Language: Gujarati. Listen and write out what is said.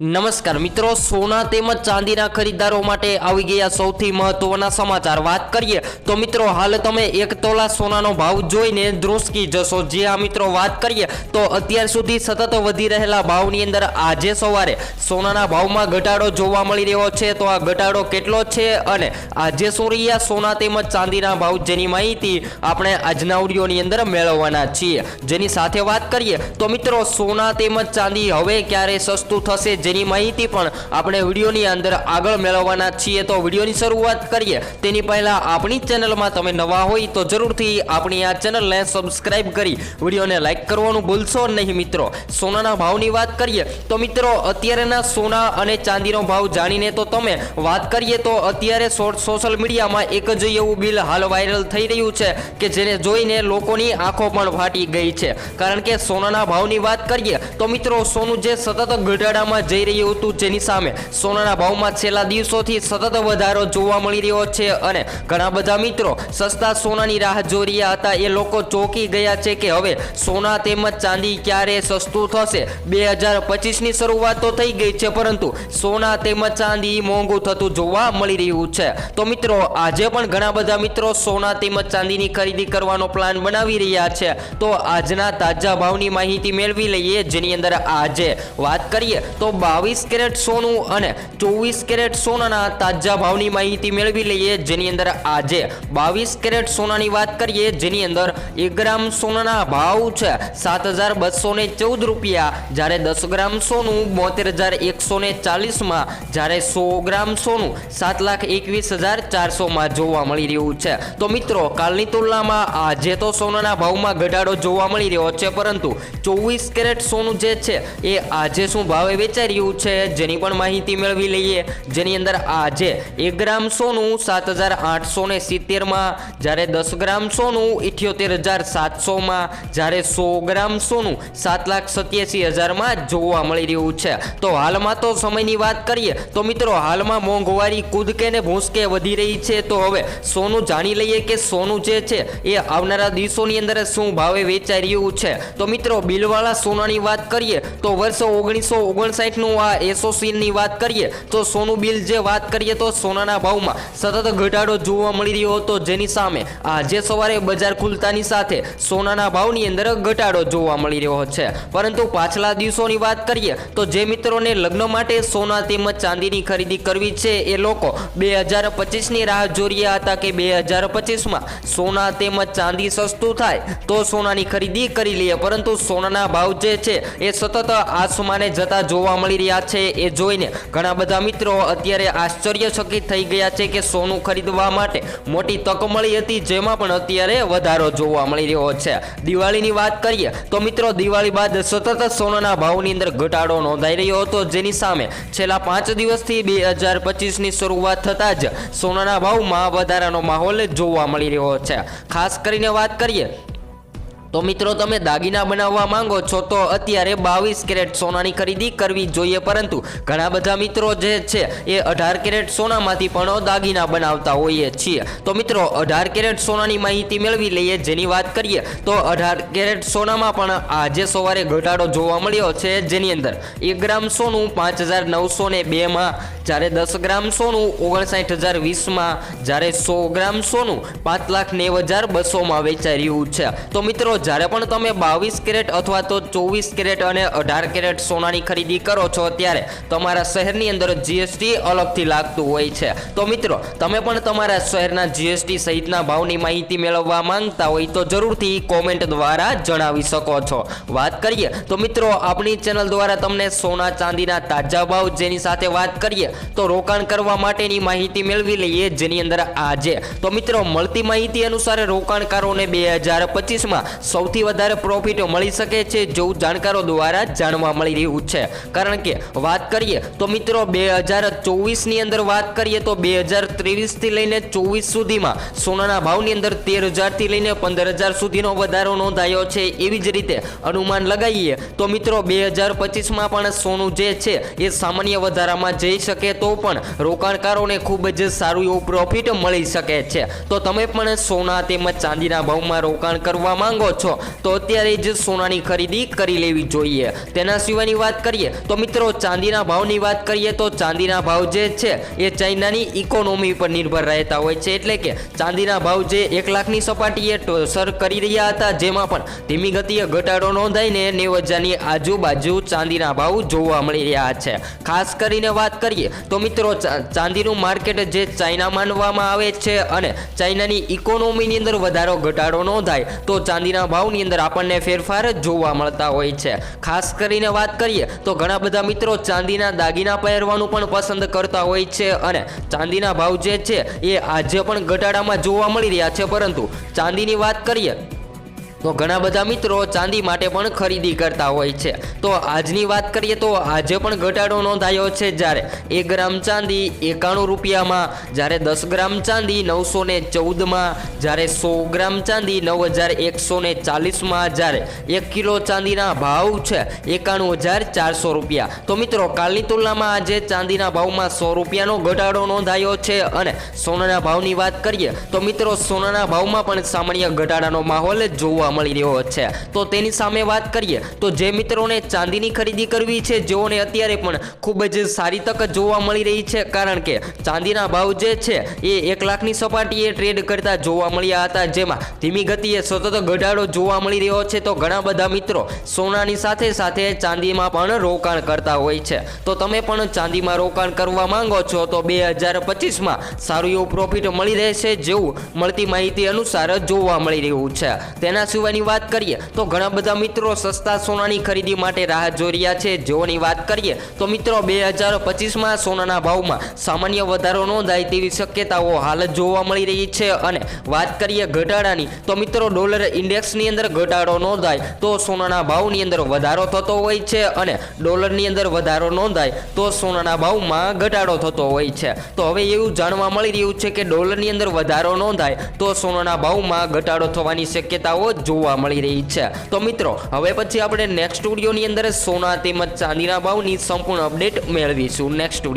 નમસ્કાર મિત્રો, સોના તેમજ ચાંદીના ખરીદદારો માટે આવી ગયા સૌથી મહત્વના સમાચાર. વાત કરીએ તો મિત્રો, હાલ તમે એક તોલા સોનાનો ભાવ જોઈને ધ્રુસકી જશો. જે આ મિત્રો, વાત કરીએ તો અત્યાર સુધી સતત વધી રહેલા ભાવની અંદર આજે સવારે સોનાના ભાવમાં ઘટાડો જોવા મળી રહ્યો છે. તો આ ઘટાડો કેટલો છે અને આજે શું રહ્યા સોના તેમજ ચાંદીના ભાવ જેની માહિતી આપણે આજના ઓડિયોની અંદર મેળવવાના છીએ. જેની સાથે વાત કરીએ તો મિત્રો, સોના તેમજ ચાંદી હવે ક્યારે સસ્તું થશે? જેની માહિતી પણ આપણે વિડીયોની અંદર આગળ મેળવવાના છીએ. તો વિડીયોની શરૂઆત કરીએ. તેની પહેલાં આપણી ચેનલમાં તમે નવા હોય તો જરૂરથી આપણી આ ચેનલને સબસ્ક્રાઈબ કરી વિડીયોને લાઇક કરવાનું ભૂલશો નહીં મિત્રો. સોનાના ભાવની વાત કરીએ તો મિત્રો અત્યારેના સોના અને ચાંદીનો ભાવ જાણીને તો તમે વાત કરીએ તો અત્યારે સોશિયલ મીડિયામાં એક જ એવું બિલ હાલ વાયરલ થઈ રહ્યું છે કે જેને જોઈને લોકોની આંખો પણ ફાટી ગઈ છે. કારણ કે સોનાના ભાવની વાત કરીએ તો મિત્રો સોનું જે સતત ઘટાડામાં જઈ રહ્યું હતું જેની સામે સોનાના ભાવમાં છેલ્લા દિવસોથી સતત વધારો જોવા મળી રહ્યો છે અને ઘણા બધા મિત્રો સસ્તા સોનાની રાહ જોઈ રહ્યા હતા. એ લોકો ચોંકી ગયા છે કે હવે સોના તેમજ ચાંદી ક્યારે સસ્તું થશે? બે હજાર પચીસની શરૂઆત તો થઈ ગઈ છે, પરંતુ સોના તેમજ ચાંદી મોંઘું થતું જોવા મળી રહ્યું છે. તો મિત્રો, આજે પણ ઘણા બધા મિત્રો સોના તેમજ ચાંદીની ખરીદી કરવાનો પ્લાન બનાવી રહ્યા છે. તો આજના તાજા ભાવની માહિતી મેળવી લઈએ, જેની અંદર આજે વાત કરીએ તો બાવીસ કેરેટ સોનું અને ચોવીસ કેરેટ સોનાના તાજા ભાવની માહિતી મેળવી લઈએ જેની અંદર આજે બાવીસ કેરેટ સોનાની વાત કરીએ જેની અંદર એક ગ્રામ સોનાના ભાવ છે સાત હજાર બસો ને ચૌદ રૂપિયા. જ્યારે દસ ગ્રામ સોનું બોતેર હજાર એકસો ને ચાલીસમાં. જ્યારે સો ગ્રામ સોનું સાત લાખ એકવીસ હજાર ચારસોમાં જોવા મળી રહ્યું છે. તો મિત્રો, કાલની તુલનામાં આજે તો સોનાના ભાવમાં ઘટાડો જોવા મળી રહ્યો છે, પરંતુ ચોવીસ કેરેટ સોનું જે છે એ આજે શું ભાવે વેચાઈ રહ્યું છે. જેની પણ માહિતી મેળવી લઈએ. જેની અંદર આજે એક ગ્રામ સોનું સાત હજાર આઠસો ને સિત્તેરમાં, જ્યારે દસ ગ્રામ સોનું ઇઠ્યોતેર હજાર સાતસોમાં, જ્યારે સો ગ્રામ સોનું સાત લાખ સત્યાસી હજારમાં જોવા મળી રહ્યું છે. તો હાલમાં તો સમયની વાત કરીએ, તો મિત્રો હાલમાં મોંઘવારી કૂદકે ને ભૂંસકે વધી રહી છે. તો હવે સોનું જાણી લઈએ કે સોનું જે છે, એ આવનારા દિવસોની અંદર શું ભાવે વેચાઈ રહ્યું છે? તો મિત્રો, બિલવાળા સોનાની વાત કરીએ, તો વર્ષ ઓગણીસો ઓગણસાઠનું સોનું બિલ જે વાત કરીએ તો સોનાના ભાવમાં સતત ઘટાડો જોવા મળી રહ્યો હતો જેની સામે આજે સવારે બજાર ખુલતાની સાથે સોનાના ભાવની અંદર ઘટાડો જોવા મળી રહ્યો છે. પરંતુ પાછલા દિવસોની વાત કરીએ, તો જે મિત્રોને લગ્ન માટે સોના તેમજ ચાંદીની ખરીદી કરવી છે, એ લોકો બે હજાર પચીસની રાહ જોઈ હતા કે બે હજાર પચીસમાં સોના તેમજ ચાંદી સસ્તું થાય તો સોનાની ખરીદી કરી લઈએ. પરંતુ સોનાના ભાવ જે છે, એ સતત આસમાને જતા જોવા મળી રહ્યા છે એ જોઈને ઘણા બધા મિત્રો અત્યારે આશ્ચર્યચકિત થઈ ગયા છે કે સોનું ખરીદવા માટે મોટી તક મળી હતી, જેમાં પણ અત્યારે વધારો જોવા મળી રહ્યો છે. દિવાળીની વાત કરીએ તો મિત્રો, દિવાળી બાદ સતત સોનાના ભાવની અંદર ઘટાડો નોંધાઈ રહ્યો હતો, જેની સામે છેલ્લા પાંચ દિવસથી બે હજાર પચીસની શરૂઆત થતાં જ સોનાના ભાવમાં વધારાનો માહોલ જોવા મળી રહ્યો છે. ખાસ કરીને વાત કરીએ તો મિત્રો, તમે દાગીના બનાવવા માંગો છો તો અત્યારે બાવીસ કેરેટ સોનાની ખરીદી કરવી જોઈએ. પરંતુ ઘણા બધા મિત્રો જે છે, એ અઢાર કેરેટ સોનામાંથી પણ દાગીના બનાવતા હોઈએ છીએ. તો મિત્રો, અઢાર કેરેટ સોનાની માહિતી મેળવી લઈએ જેની વાત કરીએ, તો અઢાર કેરેટ સોનામાં પણ આજે સવારે ઘટાડો જોવા મળ્યો છે. જેની અંદર એક ગ્રામ સોનું પાંચ હજાર નવસો ને બેમાં જ્યારે દસ ગ્રામ સોનું ઓગણસાઠ હજાર વીસમાં જ્યારે સો ગ્રામ સોનું પાંચ લાખ નેવ હજાર બસોમાં વેચાઈ રહ્યું છે. તો મિત્રો જ્યારે પણ તમે બાવીસ કેરેટ અથવા તો ચોવીસ કેરેટ અને અઢાર કેરેટ સોનાની ખરીદી કરો છો, ત્યારે તમારા શહેરની અંદર જીએસટી અલગથી લાગતું હોય છે. તો મિત્રો, તમે પણ તમારા શહેરના જીએસટી સહિતના ભાવની માહિતી મેળવવા માંગતા હોય તો જરૂરથી કોમેન્ટ દ્વારા જણાવી શકો છો. વાત કરીએ, તો મિત્રો, આપણી ચેનલ દ્વારા તમને સોના ચાંદીના તાજા ભાવ જેની સાથે વાત કરીએ, તો રોકાણ કરવા માટેની માહિતી મેળવી લઈએ જેની અંદર આજે. તો મિત્રો, મળતી માહિતી અનુસાર રોકાણકારોને બે હજાર પચીસમાં સૌથી વધારે પ્રોફિટ મળી શકે છે જેવું જાણકારો દ્વારા જાણવા મળી રહ્યું છે. કારણ કે વાત કરીએ તો મિત્રો બે હજાર ચોવીસની અંદર વાત કરીએ તો બે હજાર ત્રેવીસથી લઈને ચોવીસ સુધીમાં સોનાના ભાવની અંદર તેર હજારથી લઈને પંદર હજાર સુધીનો વધારો નોંધાયો છે. એવી જ રીતે અનુમાન લગાવીએ તો મિત્રો બે હજાર પચીસમાં પણ સોનું જે છે એ સામાન્ય વધારામાં જઈ શકે તો પણ રોકાણકારોને ખૂબ જ સારું એવું પ્રોફિટ મળી શકે છે. તો તમે પણ સોના તેમજ ચાંદીના ભાવમાં રોકાણ કરવા માંગો છો, તો અત્યારે જ સોનાની ખરીદી કરી લેવી જોઈએ. તેના સિવાયની વાત કરીએ, તો મિત્રો ચાંદીના ભાવની વાત કરીએ, તો ચાંદીના ભાવ જે છે, એ ચાઇનાની ઇકોનોમી પર નિર્ભર રહેતા હોય છે. એટલે કે ચાંદીના ભાવ જે એક લાખની સપાટીએ સર કરી રહ્યા હતા, જેમાં પણ ધીમી ગતિએ ઘટાડો નોંધાઈને નેવ હજારની આજુબાજુ ચાંદીના ભાવ જોવા મળી રહ્યા છે. ખાસ કરીને વાત કરીએ, તો મિત્રો ચાંદીનું માર્કેટ જે ચાઇના માનવામાં આવે છે અને ચાઇનાની ઇકોનોમીની અંદર વધારો, ઘટાડો નોંધાય, તો ચાંદીના ભાવની અંદર આપણને ફેરફાર જોવા મળતા હોય છે. ખાસ કરીને વાત કરીએ તો ઘણા બધા મિત્રો ચાંદીના દાગીના પહેરવાનું પણ પસંદ કરતા હોય છે અને ચાંદીના ભાવ જે છે એ આજે પણ ઘટાડામાં જોવા મળી રહ્યા છે. પરંતુ ચાંદીની વાત કરીએ તો ઘણા બધા મિત્રો ચાંદી માટે પણ ખરીદી કરતા હોય છે. તો આજની વાત કરીએ તો આજે પણ ઘટાડો નોંધાયો છે જ્યારે એક ગ્રામ ચાંદી એકાણું રૂપિયામાં, જ્યારે દસ ગ્રામ ચાંદી નવસો ને ચૌદમાં, જ્યારે સો ગ્રામ ચાંદી નવ હજાર એકસો ને ચાલીસમાં, જ્યારે એક કિલો ચાંદીના ભાવ છે એકાણું હજાર ચારસો રૂપિયા. તો મિત્રો, કાલની તુલનામાં આજે ચાંદીના ભાવમાં સો રૂપિયાનો ઘટાડો નોંધાયો છે અને સોનાના ભાવની વાત કરીએ તો મિત્રો, સોનાના ભાવમાં પણ સામાન્ય ઘટાડાનો માહોલ જોવા મળી રહ્યો છે. તો તેની સામે વાત કરીએ, તો જે મિત્રોને ચાંદીની ખરીદી કરવી છે, જેઓને અત્યારે પણ ખૂબ જ સારી તક જોવા મળી રહી છે, કારણ કે ચાંદીના ભાવ જે છે, એ એક લાખની સપાટીએ ટ્રેડ કરતા જોવા મળ્યા હતા. જેમાં ધીમી ગતિએ સતત ઘટાડો જોવા મળી રહ્યો છે. તો ઘણા બધા મિત્રો સોનાની સાથે સાથે ચાંદીમાં પણ રોકાણ કરતા હોય છે. તો તમે પણ ચાંદીમાં રોકાણ કરવા માંગો છો, તો બે હજાર પચીસમાં સારું એવું પ્રોફિટ મળી રહેશે જેવું મળતી માહિતી અનુસાર જોવા મળી રહ્યું છે. તેના સિવાયની વાત કરીએ, તો ઘણા બધા મિત્રો સસ્તા સોનાની ખરીદી માટે રાહ જોઈ રહ્યા છે. જેઓની વાત કરીએ, તો મિત્રો બે હજાર પચીસમાં સોનાના ભાવમાં સામાન્ય વધારો નોંધાય તેવી શક્યતાઓ હાલ જોવા મળી રહી છે. અને વાત કરીએ ઘટાડાની, તો મિત્રો ડોલર ઇન્ડેક્સની અંદર ઘટાડો નોંધાય, તો સોનાના ભાવની અંદર વધારો થતો હોય છે. અને ડોલરની અંદર વધારો નોંધાય, તો સોનાના ભાવમાં ઘટાડો થતો હોય છે. તો હવે એવું જાણવા મળી રહ્યું છે કે ડોલરની અંદર વધારો નોંધાય, તો સોનાના ભાવમાં ઘટાડો થવાની શક્યતાઓ જોવા મળી રહી છે. તો મિત્રો, હવે પછી આપણે નેક્સ્ટ સ્ટુડિયોની અંદર સોના તેમજ ચાંદીના ભાવની સંપૂર્ણ અપડેટ મેળવીશું. નેક્સ્ટ